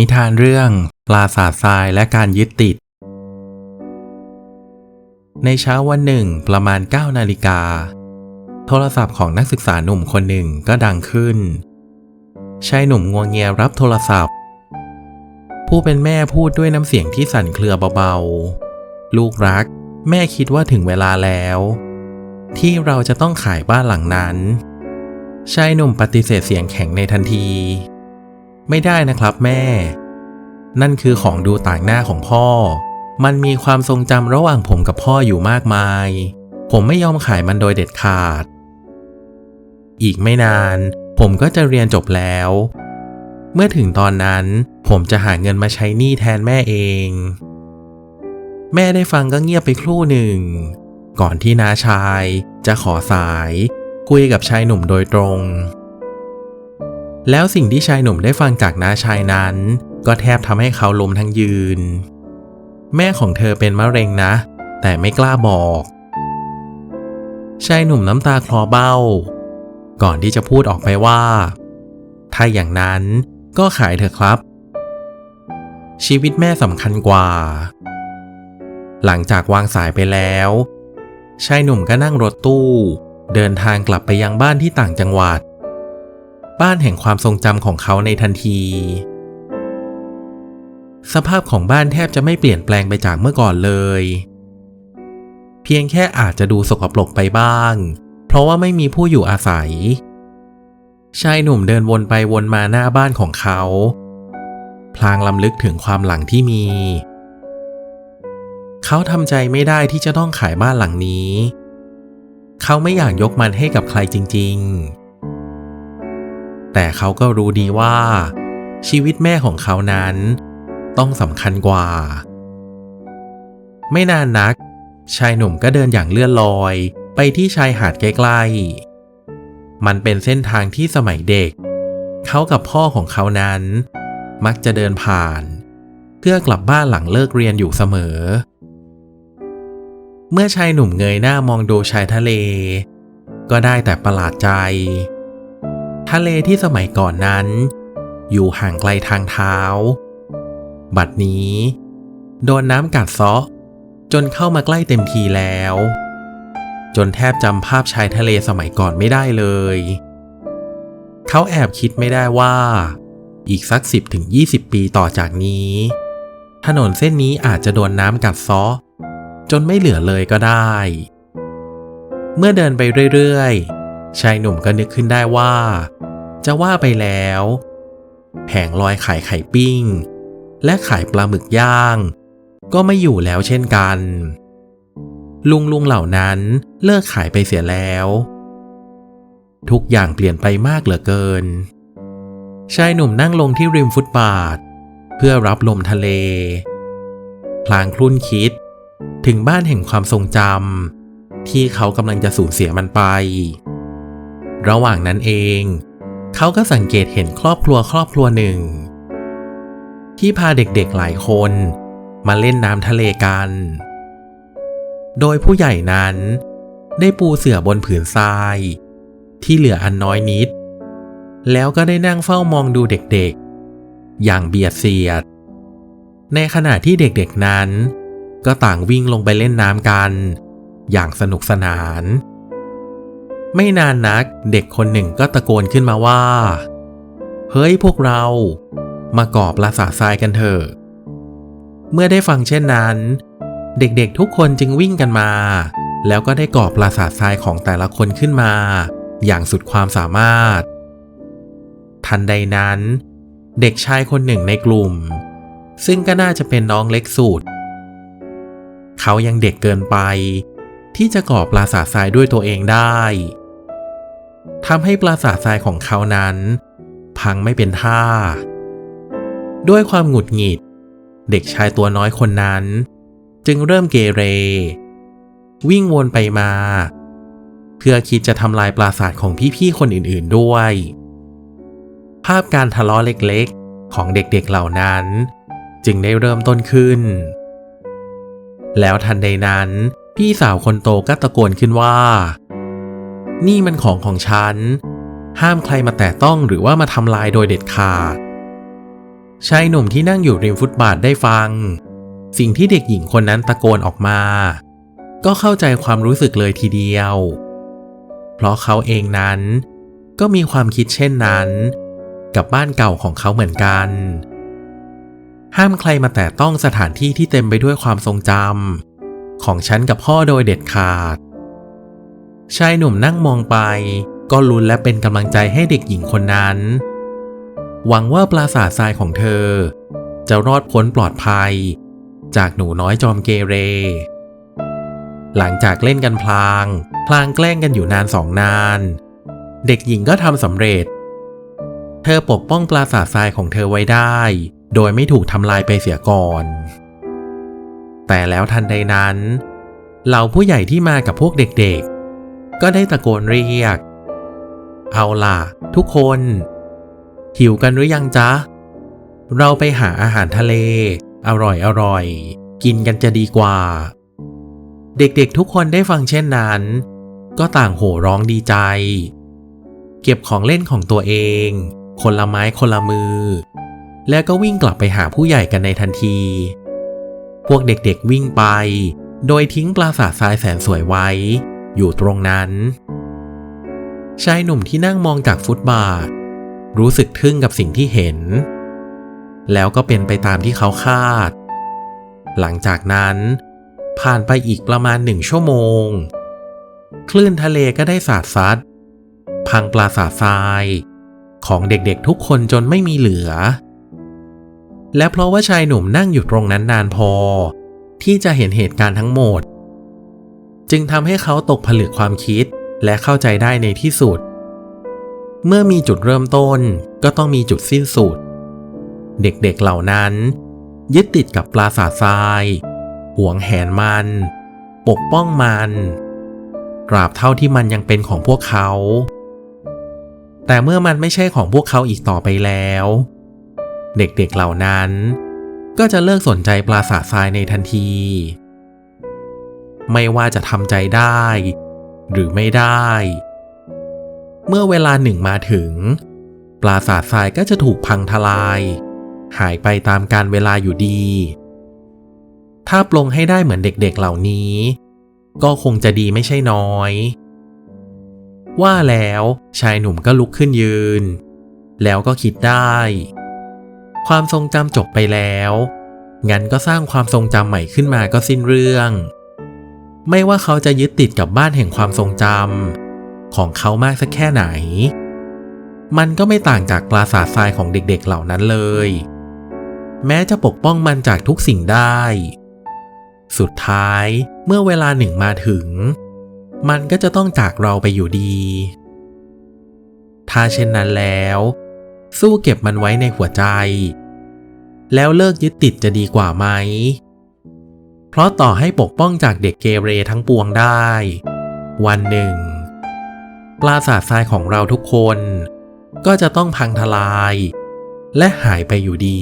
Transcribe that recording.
นิทานเรื่องปราสาททรายและการยึดติด ในเช้าวันหนึ่งประมาณ 9 นาฬิกา โทรศัพท์ของนักศึกษาหนุ่มคนหนึ่งก็ดังขึ้น ชายหนุ่มงวงเงียรับโทรศัพท์ ผู้เป็นแม่พูดด้วยน้ำเสียงที่สั่นเครือเบาๆ ลูกรัก แม่คิดว่าถึงเวลาแล้ว ที่เราจะต้องขายบ้านหลังนั้น ชายหนุ่มปฏิเสธเสียงแข็งในทันที ไม่ได้นะครับแม่ นั่นคือของดูต่างหน้าของพ่อ มันมีความทรงจำระหว่างผมกับพ่ออยู่มากมาย ผมไม่ยอมขายมันโดยเด็ดขาด อีกไม่นาน ผมก็จะเรียนจบแล้ว เมื่อถึงตอนนั้น ผมจะหาเงินมาใช้หนี้แทนแม่เอง แม่ได้ฟังก็เงียบไปครู่หนึ่ง ก่อนที่น้าชายจะขอสาย คุยกับชายหนุ่มโดยตรง แล้วสิ่งที่ชายหนุ่มได้ฟังจากน้าชายนั้น ก็แทบทำให้เขาล้มทั้งยืน แม่ของเธอเป็นมะเร็งนะ แต่ไม่กล้าบอก ชายหนุ่มน้ำตาคลอเบ้า ก่อนที่จะพูดออกไปว่า ถ้าอย่างนั้นก็ขายเถอะครับ ชีวิตแม่สำคัญกว่า หลังจากวางสายไปแล้ว ชายหนุ่มก็นั่งรถตู้ เดินทางกลับไปยังบ้านที่ต่างจังหวัด บ้านแห่งความทรงจำของเขาในทันที สภาพของบ้านแทบจะไม่เปลี่ยนแปลงไปจากเมื่อก่อนเลย เพียงแค่อาจจะดูสกปรกไปบ้าง เพราะว่าไม่มีผู้อยู่อาศัย ชายหนุ่มเดินวนไปวนมาหน้าบ้านของเขา พลางลำลึกถึงความหลังที่มี เขาทำใจไม่ได้ที่จะต้องขายบ้านหลังนี้ เขาไม่อยากยกมันให้กับใครจริง ๆ แต่เขาก็รู้ดีว่า ชีวิตแม่ของเขานั้น ต้องสำคัญกว่า ไม่นานนัก ชายหนุ่มก็เดินอย่างเลื่อนลอย ไปที่ชายหาดใกล้ๆ มันเป็นเส้นทางที่สมัยเด็ก เขากับพ่อของเขานั้น มักจะเดินผ่าน เพื่อกลับบ้านหลังเลิกเรียนอยู่เสมอ เมื่อชายหนุ่มเงยหน้ามองดูชายทะเล ก็ได้แต่ประหลาดใจ ทะเลที่สมัยก่อนนั้น อยู่ห่างไกลทางเท้า บัดนี้ โดนน้ำกัดเซาะ จนเข้ามาใกล้เต็มทีแล้ว จนแทบจำภาพชายทะเลสมัยก่อนไม่ได้เลย เขาแอบคิดไม่ได้ว่า อีกสัก 10ถึง20 ปีต่อจากนี้ ถนนเส้นนี้อาจจะโดนน้ำกัดเซาะ จนไม่เหลือเลยก็ได้ เมื่อเดินไปเรื่อยๆ ชายหนุ่มก็นึกขึ้นได้ว่า จะว่าไปแล้ว แผงลอยขายไข่ปิ้ง และขายปลาหมึกย่าง ก็ไม่อยู่แล้วเช่นกัน ลุงลุงเหล่านั้นเลิกขายไปเสียแล้ว ทุกอย่างเปลี่ยนไปมากเหลือเกิน ชายหนุ่มนั่งลงที่ริมฟุตบาท เพื่อรับลมทะเล พลางคลุ่นคิด ถึงบ้านแห่งความทรงจำที่เขากำลังจะสูญเสียมันไป ระหว่างนั้นเอง เขาก็สังเกตเห็นครอบครัวครอบครัวหนึ่ง ที่พาเด็กๆหลายคนมาเล่นน้ำทะเลกัน โดยผู้ใหญ่นั้นได้ปูเสื่อบนผืนทราย ที่เหลืออันน้อยนิด แล้วก็ได้นั่งเฝ้ามองดูเด็กๆ อย่างเบียดเสียด ในขณะที่เด็กๆนั้น ก็ต่างวิ่งลงไปเล่นน้ำกัน อย่างสนุกสนาน ไม่นานนักเด็กคนหนึ่งก็ตะโกนขึ้นมาว่า เฮ้ยพวกเรา มาก่อปราสาททรายกันเถอะ เมื่อได้ฟังเช่นนั้น เด็กๆทุกคนจึงวิ่งกันมา แล้วก็ได้ก่อปราสาททรายของแต่ละคนขึ้นมา อย่างสุดความสามารถ ทันใดนั้น เด็กชายคนหนึ่งในกลุ่ม ซึ่งก็น่าจะเป็นน้องเล็กสุดเขายังเด็กเกินไปที่จะก่อปราสาททรายด้วยตัวเองได้ ทำให้ปราสาททรายของเขานั้น พังไม่เป็นท่า ด้วยความหงุดหงิด เด็กชายตัวน้อยคนนั้น จึงเริ่มเกเร วิ่งวนไปมา เพื่อคิดจะทำลายปราสาทของพี่ๆคนอื่นๆด้วย ภาพการทะเลาะเล็กๆ ของเด็กๆเหล่านั้น จึงได้เริ่มต้นขึ้น แล้วทันใดนั้น พี่สาวคนโตก็ตะโกนขึ้นว่า นี่มันของของฉัน ห้ามใครมาแตะต้องหรือว่ามาทำลายโดยเด็ดขาด ชายหนุ่มที่นั่งอยู่ริมฟุตบาทได้ฟัง สิ่งที่เด็กหญิงคนนั้นตะโกนออกมา ก็เข้าใจความรู้สึกเลยทีเดียว เพราะเขาเองนั้น ก็มีความคิดเช่นนั้น กับบ้านเก่าของเขาเหมือนกัน ห้ามใครมาแตะต้องสถานที่ที่เต็มไปด้วยความทรงจำของฉันกับพ่อโดยเด็ดขาด ชายหนุ่มนั่งมองไป ก็ลุ้นและเป็นกำลังใจให้เด็กหญิงคนนั้น หวังว่าปราสาททรายของเธอ จะรอดพ้นปลอดภัย จากหนูน้อยจอมเกเร หลังจากเล่นกันพลาง พลางแกล้งกันอยู่นานสองนาน เด็กหญิงก็ทำสำเร็จ เธอปกป้องปราสาททรายของเธอไว้ได้ โดยไม่ถูกทำลายไปเสียก่อน แต่แล้วทันใดนั้นเหล่าผู้ใหญ่ที่มากับพวกเด็กๆ ก็ได้ตะโกนเรียก เอาล่ะ ทุกคน หิวกันหรือยังจ๊ะ เราไปหาอาหารทะเล อร่อยอร่อย กินกันจะดีกว่า เด็กๆทุกคนได้ฟังเช่นนั้น ก็ต่างโห่ร้องดีใจ เก็บของเล่นของตัวเอง คนละไม้คนละมือ แล้วก็วิ่งกลับไปหาผู้ใหญ่กันในทันที พวกเด็กๆวิ่งไป โดยทิ้งปราสาททรายแสนสวยไว้ อยู่ตรงนั้น ชายหนุ่มที่นั่งมองจากฟุตบาท รู้สึกทึ่งกับสิ่งที่เห็น แล้วก็เป็นไปตามที่เขาคาด หลังจากนั้นผ่านไปอีกประมาณหนึ่งชั่วโมง คลื่นทะเลก็ได้สาดซัด พังปราสาทราย ของเด็กๆทุกคนจนไม่มีเหลือ และเพราะว่าชายหนุ่มนั่งอยู่ตรงนั้นนานพอ ที่จะเห็นเหตุการณ์ทั้งหมด จึงทำให้เขาตกผลึกความคิดและเข้าใจได้ในที่สุด เมื่อมีจุดเริ่มต้นก็ต้องมีจุดสิ้นสุด เด็กๆเหล่านั้น ยึดติดกับปราสาททรายหวงแหนมัน ปกป้องมันตราบเท่าที่มันยังเป็นของพวกเขา แต่เมื่อมันไม่ใช่ของพวกเขาอีกต่อไปแล้ว เด็กๆเหล่านั้น ก็จะเลิกสนใจปราสาททรายในทันที ไม่ว่าจะทำใจได้ หรือไม่ได้ เมื่อเวลาหนึ่งมาถึง ปราสาททรายก็จะถูกพังทลาย หายไปตามการเวลาอยู่ดี ถ้าปลงให้ได้เหมือนเด็กๆเหล่านี้ ก็คงจะดีไม่ใช่น้อย ว่าแล้วชายหนุ่มก็ลุกขึ้นยืน แล้วก็คิดได้ ความทรงจำจบไปแล้วงั้นก็สร้างความทรงจำใหม่ขึ้นมาก็สิ้นเรื่อง ไม่ว่าเขาจะยึดติดกับบ้านแห่งความทรงจำของเขามากสักแค่ไหน มันก็ไม่ต่างจากปราสาททรายของเด็กๆเหล่านั้นเลย แม้จะปกป้องมันจากทุกสิ่งได้ สุดท้ายเมื่อเวลาหนึ่งมาถึง มันก็จะต้องจากเราไปอยู่ดี ถ้าเช่นนั้นแล้ว สู้เก็บมันไว้ในหัวใจ แล้วเลิกยึดติดจะดีกว่าไหม เพราะต่อให้ปกป้องจากเด็กเกเรทั้งปวงได้ วันหนึ่ง ปราสาททรายของเราทุกคน ก็จะต้องพังทลาย และหายไปอยู่ดี